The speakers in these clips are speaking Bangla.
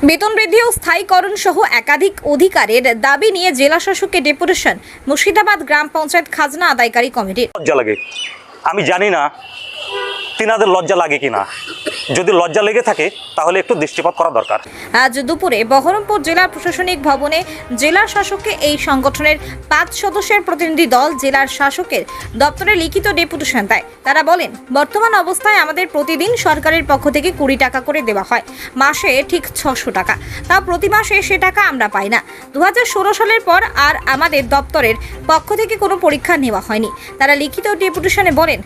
বেতন বৃদ্ধি ও স্থায়ীকরণ সহ একাধিক অধিকারের দাবি নিয়ে জেলা শাসকের ডেপুটেশন মুর্শিদাবাদ গ্রাম পঞ্চায়েত খাজনা আদায়কারী কমিটি আমি জানি না তিনাদের লজ্জা লাগে কিনা? যদি লজ্জা লেগে থাকে, তাহলে একটু দৃষ্টিপাত করা দরকার। আজ দুপুরে বহরমপুর জেলা প্রশাসনিক ভবনে জেলা শাসককে এই সংগঠনের পাঁচ সদস্যের প্রতিনিধি দল জেলার শাসকের দপ্তরে লিখিত ডেপুটেশন দেয়। তারা বলেন, বর্তমান অবস্থায় আমাদের প্রতিদিন সরকারের পক্ষ থেকে কুড়ি টাকা করে দেওয়া হয়। মাসে ঠিক ছশো টাকা। তা প্রতি মাসে সে টাকা আমরা পাই না। দু হাজার ষোলো সালের পর আর আমাদের দপ্তরের পক্ষ থেকে কোনো পরীক্ষা নেওয়া হয়নি। তারা লিখিত ডেপুটেশনে বলেন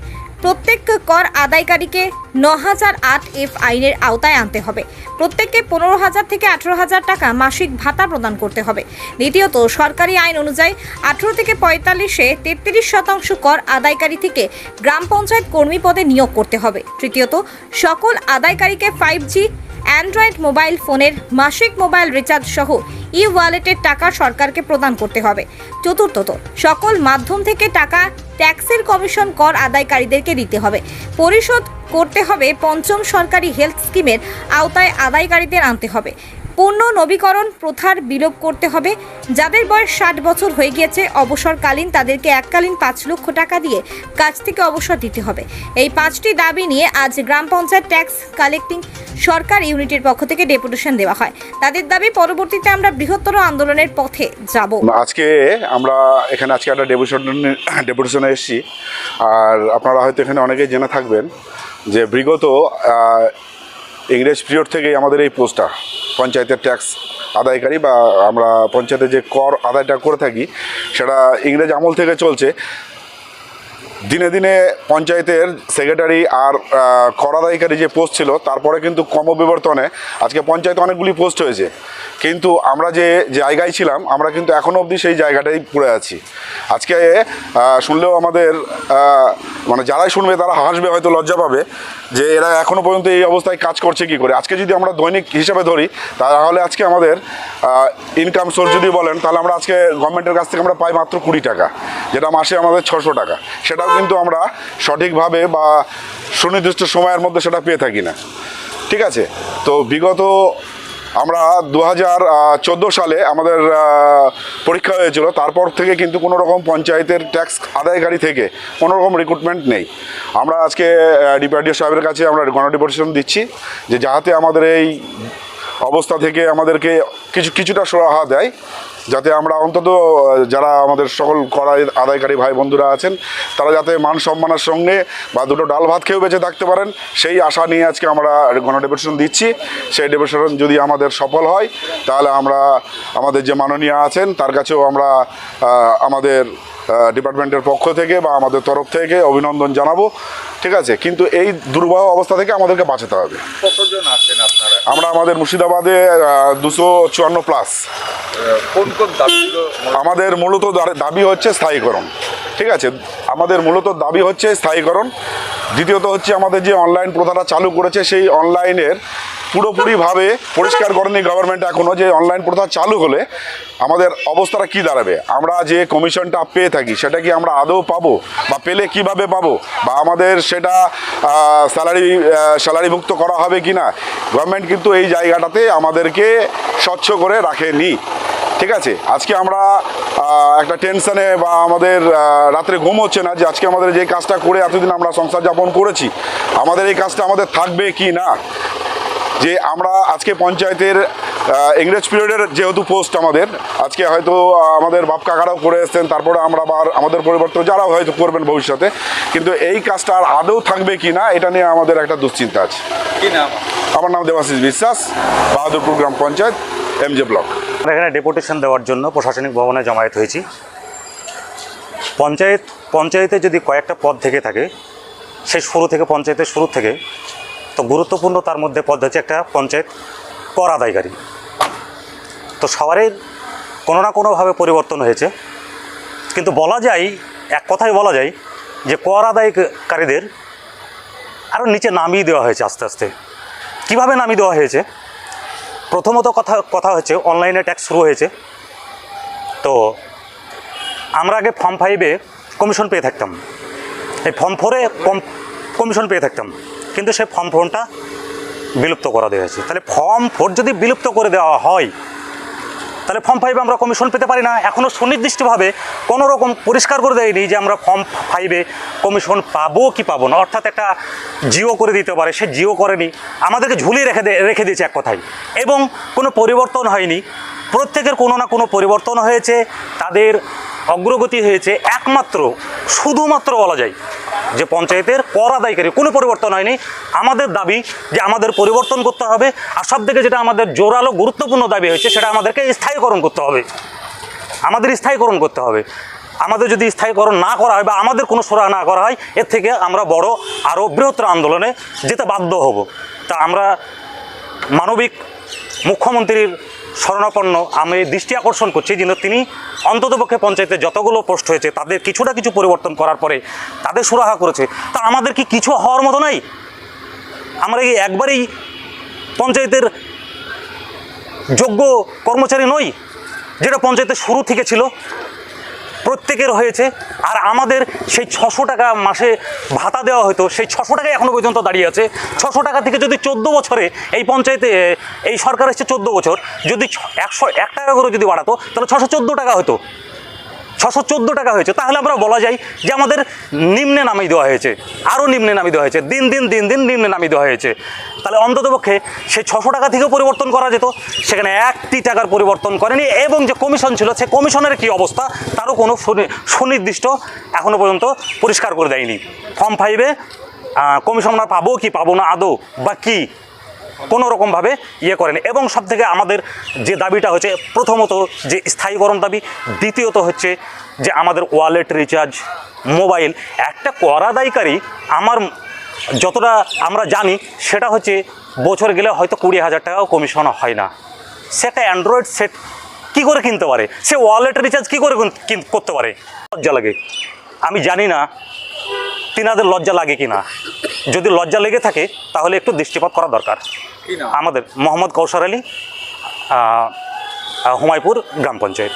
প্রত্যেক কর আদায়কারীকে ন হাজার আট এফ আইনের আওতায় আনতে হবে। প্রত্যেককে পনেরো হাজার থেকে আঠেরো হাজার টাকা মাসিক ভাতা প্রদান করতে হবে। দ্বিতীয়ত, সরকারি আইন অনুযায়ী আঠেরো থেকে পঁয়তাল্লিশে তেত্রিশ শতাংশ কর আদায়কারী থেকে গ্রাম পঞ্চায়েত কর্মী পদে নিয়োগ করতে হবে। তৃতীয়ত, সকল আদায়কারীকে ফাইভ জি অ্যান্ড্রয়েড মোবাইল ফোনের মাসিক মোবাইল রিচার্জ সহ ই ওয়ালেটের টাকা সরকারকে প্রদান করতে হবে। চতুর্থত, সকল মাধ্যম থেকে টাকা ট্যাক্সের কমিশন কর আদায়কারীদেরকে দিতে হবে। পরিশোধ করতে হবে পঞ্চম সরকারি হেলথ স্কিমের আওতায় আদায়কারীদের আনতে হবে। পূর্ণ নবীকরণ প্রথার বিলোপ করতে হবে। যাদের বয়স ষাট বছর হয়ে গিয়েছে, অবসরকালীন তাদেরকে এককালীন পাঁচ লক্ষ টাকা দিয়ে কাজ থেকে অবসর দিতে হবে। এই পাঁচটি দাবি নিয়ে আজ গ্রাম পঞ্চায়েত ট্যাক্স কালেক্টিং সরকার ইউনিটের পক্ষ থেকে ডেপুটেশন দেওয়া হয়। তাদের দাবি, পরবর্তীতে আমরা বৃহত্তর আন্দোলনের পথে যাব। আজকে আমরা এখানে আজকে একটা ডেপুটেশন, ডেপুটেশনে এসেছি। আর আপনারা হয়তো এখানে অনেকেই জেনে থাকবেন যে বিগত ইংরেজ পিরিয়ড থেকেই আমাদের এই পোস্টটা, পঞ্চায়েতের ট্যাক্স আদায়কারী বা আমরা পঞ্চায়েতে যে কর আদায়টা করে থাকি, সেটা ইংরেজ আমল থেকে চলছে। দিনে দিনে পঞ্চায়েতের সেক্রেটারি আর আহ, কর আদায়কারী যে পোস্ট ছিল তারপরে কিন্তু ক্রমবিবর্তনে আজকে পঞ্চায়েতে অনেকগুলি পোস্ট হয়েছে। কিন্তু আমরা যে জায়গায় ছিলাম আমরা কিন্তু এখনও অবধি সেই জায়গাটাই পড়ে আছি। আজকে শুনলেও আমাদের মানে যারাই শুনবে তারা হাসবে হয়তো লজ্জা পাবে যে এরা এখনও পর্যন্ত এই অবস্থায় কাজ করছে কি করে। আজকে যদি আমরা দৈনিক হিসাবে ধরি তাহলে আজকে আমাদের ইনকাম সোর্স যদি বলেন তাহলে আমরা আজকে গভর্নমেন্টের কাছ থেকে আমরা পাই মাত্র কুড়ি টাকা। যেটা মাসে আমাদের ছশো টাকা। সেটাও কিন্তু আমরা সঠিকভাবে বা সুনির্দিষ্ট সময়ের মধ্যে সেটা পেয়ে থাকি না। ঠিক আছে? তো বিগত আমরা দু হাজার চোদ্দ সালে আমাদের পরীক্ষা হয়েছিল। তারপর থেকে কিন্তু কোনো রকম পঞ্চায়েতের ট্যাক্স আদায়কারী থেকে কোনো রকম রিক্রুটমেন্ট নেই। আমরা আজকে ডিপার্টিও সাহেবের কাছে আমরা গণডিপোজিশন দিচ্ছি যে যাতে আমাদের এই অবস্থা থেকে আমাদেরকে কিছু, কিছুটা সুরাহা দেয়, যাতে আমরা অন্তত যারা আমাদের সকল করা আদায়কারী ভাই বন্ধুরা আছেন, তারা যাতে মান সম্মানের সঙ্গে বা দুটো ডাল ভাত খেয়েও বেঁচে থাকতে পারেন। সেই আশা নিয়ে আজকে আমরা গণডেপুটেশন দিচ্ছি। সেই ডেপুটেশন যদি আমাদের সফল হয়, তাহলে আমরা আমাদের যে মাননীয় আছেন, তার কাছেও আমরা আমাদের ডিপার্টমেন্টের পক্ষ থেকে বা আমাদের তরফ থেকে অভিনন্দন জানাব ঠিক আছে? কিন্তু এই দুর্বাহ অবস্থা থেকে আমাদেরকে বাঁচাতে হবে। কতজন আছেন আপনারা? আমরা আমাদের মুর্শিদাবাদে দুশো চুয়ান্ন প্লাস কোন কোন আমাদের মূলত দাবি হচ্ছে স্থায়ীকরণ ঠিক আছে? আমাদের মূলত দাবি হচ্ছে স্থায়ীকরণ। দ্বিতীয়ত হচ্ছে আমাদের যে অনলাইন প্রথাটা চালু করেছে, সেই অনলাইনের পুরোপুরিভাবে পরিষ্কার করেনি গভর্নমেন্ট এখনও যে অনলাইন প্রথা চালু হলে আমাদের অবস্থাটা কি দাঁড়াবে? আমরা যে কমিশনটা পেয়ে থাকি, সেটা কি আমরা আদৌ পাবো? বা পেলে কীভাবে পাবো? বা আমাদের সেটা স্যালারি স্যালারিভুক্ত করা হবে কি না গভর্নমেন্ট কিন্তু এই জায়গাটাতে আমাদেরকে স্বচ্ছ করে রাখেনি। ঠিক আছে? আজকে আমরা একটা টেনশনে বা আমাদের রাত্রে ঘুম হচ্ছে না যে আজকে আমাদের যে কাজটা করে এতদিন আমরা সংসার যাপন করেছি আমাদের এই কাজটা আমাদের থাকবে কি না? যে আমরা আজকে পঞ্চায়েতের ইংরেজ পিরিয়ডের যেহেতু পোস্ট আমাদের আজকে হয়তো আমাদের বাপ কাকারাও করে এসছেন তারপরে আমরা আবার আমাদের পরিবর্তন যারাও হয়তো করবেন ভবিষ্যতে কিন্তু এই কাজটা আর আদৌ থাকবে কি না এটা নিয়ে আমাদের একটা দুশ্চিন্তা আছে। আমার নাম দেবাশিস বিশ্বাস বাহাদুরপুর গ্রাম পঞ্চায়েত এমজে ব্লক। আমরা এখানে ডেপুটেশন দেওয়ার জন্য প্রশাসনিক ভবনে জমায়েত হয়েছি। পঞ্চায়েত, পঞ্চায়েতে যদি কয়েকটা পদ থেকে থাকে, সেই শুরু থেকে, পঞ্চায়েতের শুরু থেকে, তো গুরুত্বপূর্ণ তার মধ্যে পদ হচ্ছে একটা পঞ্চায়েত কর আদায়কারী। তো সবারই কোনো না কোনোভাবে পরিবর্তন হয়েছে। কিন্তু বলা যায়, এক কথায় বলা যায়, যে কর আদায়কারীদের আরও নিচে নামিয়ে দেওয়া হয়েছে আস্তে আস্তে। কীভাবে নামিয়ে দেওয়া হয়েছে? প্রথমত কথা কথা হচ্ছে অনলাইনে ট্যাক্স শুরু হয়েছে। তো আমরা আগে ফর্ম ফাইভে কমিশন পেয়ে থাকতাম। এই ফর্ম ফোরে কম কমিশন পেয়ে থাকতাম। কিন্তু সেই ফর্ম ফোরটা বিলুপ্ত করা দেওয়া হয়েছে। তাহলে ফর্ম ফোর যদি বিলুপ্ত করে দেওয়া হয় তাহলে ফর্ম ফাইভে আমরা কমিশন পেতে পারি না। এখনও সুনির্দিষ্টভাবে কোনো রকম পরিষ্কার করে দেয়নি যে আমরা ফর্ম ফাইভে কমিশন পাবো কি পাবো না। অর্থাৎ একটা জিও করে দিতে পারে, সে জিও করেনি। আমাদেরকে ঝুলিয়ে রেখে রেখে দিয়েছে এক কথায়। এবং কোনো পরিবর্তন হয়নি। প্রত্যেকের কোনো না কোনো পরিবর্তন হয়েছে, তাদের অগ্রগতি হয়েছে। একমাত্র, শুধুমাত্র বলা যায় যে পঞ্চায়েতের কর আদায়কারী কোনো পরিবর্তন হয়নি। আমাদের দাবি যে আমাদের পরিবর্তন করতে হবে, আর সব থেকে যেটা আমাদের জোরালো গুরুত্বপূর্ণ দাবি হয়েছে, সেটা আমাদেরকে স্থায়ীকরণ করতে হবে। আমাদের স্থায়ীকরণ করতে হবে। আমাদের যদি স্থায়ীকরণ না করা হয় বা আমাদের কোনো সুরা না করা হয়, এর থেকে আমরা বড় আরও বৃহত্তর আন্দোলনে যেতে বাধ্য হব। তা আমরা মানবিক মুখ্যমন্ত্রীর শরণাপন্ন আমি দৃষ্টি আকর্ষণ করছি যেন তিনি অন্ততপক্ষে পঞ্চায়েতে যতগুলো পোস্ট হয়েছে, তাদের কিছুটা কিছু পরিবর্তন করার পরে তাদের সুরাহা করেছে। তা আমাদের কি কিছু হওয়ার মতো নাই? আমরা কি একবারেই পঞ্চায়েতের যোগ্য কর্মচারী নই, যেটা পঞ্চায়েতের শুরু থেকে ছিল? প্রত্যেকের হয়েছে, আর আমাদের সেই ছশো টাকা মাসে ভাতা দেওয়া হতো, সেই ছশো টাকা এখনও পর্যন্ত দাঁড়িয়ে আছে। ছশো টাকা থেকে যদি চোদ্দ বছরে এই পঞ্চায়েতে, এই সরকার এসছে চোদ্দ বছর, যদি একশো, এক টাকা করে যদি বাড়াতো, তাহলে ছশো চোদ্দ টাকা হতো। ছশো চোদ্দ টাকা হয়েছে। তাহলে আমরা বলা যায় যে আমাদের নিম্নে নামিয়ে দেওয়া হয়েছে। আরও নিম্নে নামিয়ে দেওয়া হয়েছে। দিন দিন দিন দিন নিম্নে নামিয়ে দেওয়া হয়েছে। তাহলে অন্ততপক্ষে সেই ছশো টাকা থেকেও পরিবর্তন করা যেত, সেখানে একটি টাকার পরিবর্তন করেনি এবং যে কমিশন ছিল, সে কমিশনের কী অবস্থা? তারও কোনো সুনির্দিষ্ট এখনও পর্যন্ত পরিষ্কার করে দেয়নি। ফর্ম ফাইভে কমিশন আমরা পাবো কি পাবো না, আদৌ বা কী? কোনো রকমভাবে ইয়ে করেনি। এবং সব থেকে আমাদের যে দাবিটা হচ্ছে, প্রথমত যে স্থায়ীকরণ দাবি, দ্বিতীয়ত হচ্ছে যে আমাদের ওয়ালেট রিচার্জ, মোবাইল, একটা করাদায়কারী আমার যতটা আমরা জানি, সেটা হচ্ছে বছর গেলে হয়তো কুড়ি হাজার টাকাও কমিশন হয় না। সেটা অ্যান্ড্রয়েড সেট কী করে কিনতে পারে? সে ওয়ালেট রিচার্জ কী করে করতে পারে? লজ্জা লাগে। আমি জানি না তিনাদের লজ্জা লাগে কি না যদি লজ্জা লেগে থাকে, তাহলে একটু দৃষ্টিপাত করা দরকার। আমাদের মোহাম্মদ কৌশর আলী হুমায়পুর গ্রাম পঞ্চায়েত।